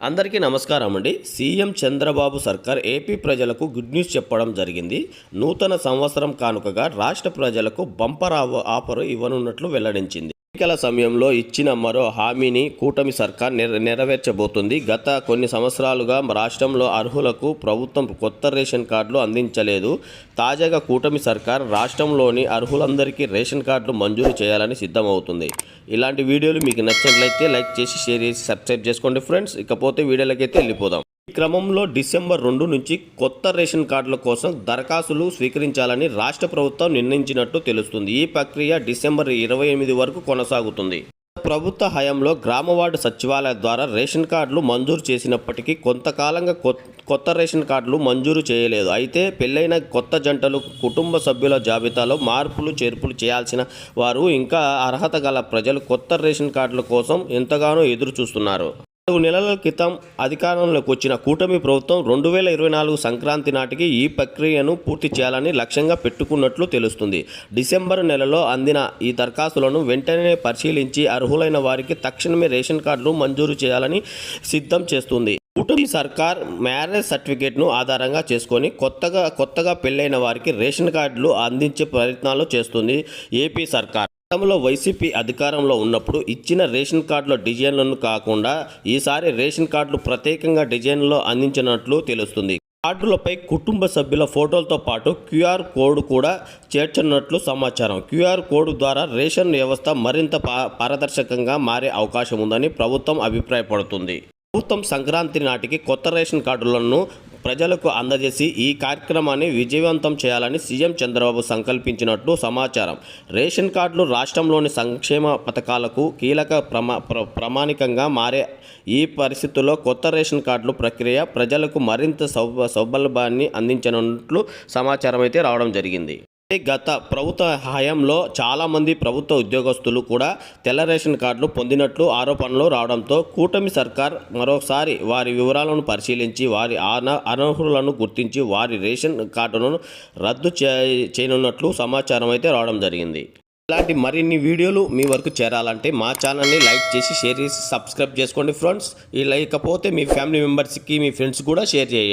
అందరికీ నమస్కారం అండి. సీఎం చంద్రబాబు సర్కార్ ఏపీ ప్రజలకు గుడ్ న్యూస్ చెప్పడం జరిగింది. నూతన సంవత్సరం కానుకగా రాష్ట్ర ప్రజలకు బంపర్ ఆఫర్ ఇవ్వనున్నట్లు వెల్లడించింది. ఎన్నికల సమయంలో ఇచ్చిన మరో హామీని కూటమి సర్కార్ నెరవేర్చబోతుంది. గత కొన్ని సంవత్సరాలుగా రాష్ట్రంలో అర్హులకు ప్రభుత్వం కొత్త రేషన్ కార్డులు అందించలేదు. తాజాగా కూటమి సర్కార్ రాష్ట్రంలోని అర్హులందరికీ రేషన్ కార్డులు మంజూరు చేయాలని సిద్ధమవుతుంది. ఇలాంటి వీడియోలు మీకు నచ్చినట్లయితే లైక్ చేసి షేర్ చేసి సబ్స్క్రైబ్ చేసుకోండి ఫ్రెండ్స్. ఇకపోతే వీడియోలకైతే వెళ్ళిపోదాం. ఈ క్రమంలో డిసెంబర్ రెండు నుంచి కొత్త రేషన్ కార్డుల కోసం దరఖాస్తులు స్వీకరించాలని రాష్ట్ర ప్రభుత్వం నిర్ణయించినట్టు తెలుస్తుంది. ఈ ప్రక్రియ డిసెంబర్ ఇరవై ఎనిమిది వరకు కొనసాగుతుంది. ప్రభుత్వ హయాంలో గ్రామవార్డు సచివాలయ ద్వారా రేషన్ కార్డులు మంజూరు చేసినప్పటికీ కొంతకాలంగా కొత్త రేషన్ కార్డులు మంజూరు చేయలేదు. అయితే పెళ్ళైన కొత్త జంటలు కుటుంబ సభ్యుల జాబితాలో మార్పులు చేర్పులు చేయాల్సిన వారు ఇంకా అర్హత గల ప్రజలు కొత్త రేషన్ కార్డుల కోసం ఎంతగానో ఎదురు చూస్తున్నారు నాలుగు నెలల క్రితం అధికారంలోకి వచ్చిన కూటమి ప్రభుత్వం రెండు వేల ఇరవై నాలుగు సంక్రాంతి నాటికి ఈ ప్రక్రియను పూర్తి చేయాలని లక్ష్యంగా పెట్టుకున్నట్లు తెలుస్తుంది. డిసెంబర్ నెలలో అందిన ఈ దరఖాస్తులను వెంటనే పరిశీలించి అర్హులైన వారికి తక్షణమే రేషన్ కార్డులు మంజూరు చేయాలని సిద్ధం చేస్తుంది. కూటమి సర్కార్ మ్యారేజ్ సర్టిఫికేట్ను ఆధారంగా చేసుకొని కొత్తగా కొత్తగా పెళ్ళైన వారికి రేషన్ కార్డులు అందించే ప్రయత్నాలు చేస్తుంది ఏపీ సర్కార్. గతంలో వైసీపీ అధికారంలో ఉన్నప్పుడు ఇచ్చిన రేషన్ కార్డుల డిజైన్లను కాకుండా ఈసారి రేషన్ కార్డులు ప్రత్యేకంగా డిజైన్లో అందించినట్లు తెలుస్తుంది. కార్డులపై కుటుంబ సభ్యుల ఫోటోలతో పాటు క్యూఆర్ కోడ్ కూడా చేర్చనున్నట్లు సమాచారం. క్యూఆర్ కోడ్ ద్వారా రేషన్ వ్యవస్థ మరింత పారదర్శకంగా మారే అవకాశం ఉందని ప్రభుత్వం అభిప్రాయపడుతుంది. ప్రభుత్వం సంక్రాంతి నాటికి కొత్త రేషన్ కార్డులను ప్రజలకు అందజేసి ఈ కార్యక్రమాన్ని విజయవంతం చేయాలని సీఎం చంద్రబాబు సంకల్పించినట్లు సమాచారం. రేషన్ కార్డులు రాష్ట్రంలోని సంక్షేమ పథకాలకు కీలక ప్రమా ప్ర ప్రమాణికంగా మారే ఈ పరిస్థితుల్లో కొత్త రేషన్ కార్డులు ప్రక్రియ ప్రజలకు మరింత సౌ సౌలభ్యాన్ని అందించనున్నట్లు సమాచారం అయితే రావడం జరిగింది. గత ప్రభుత్వ హయాంలో చాలామంది ప్రభుత్వ ఉద్యోగస్తులు కూడా తెల్ల రేషన్ కార్డులు పొందినట్లు ఆరోపణలు రావడంతో కూటమి సర్కార్ మరోసారి వారి వివరాలను పరిశీలించి వారి అన అనర్హులను గుర్తించి వారి రేషన్ కార్డులను రద్దు చేయనున్నట్లు సమాచారం అయితే రావడం జరిగింది. ఇలాంటి మరిన్ని వీడియోలు మీ వరకు చేరాలంటే మా ఛానల్ని లైక్ చేసి షేర్ చేసి సబ్స్క్రైబ్ చేసుకోండి ఫ్రెండ్స్. లేకపోతే మీ ఫ్యామిలీ మెంబర్స్కి మీ ఫ్రెండ్స్ కూడా షేర్ చేయండి.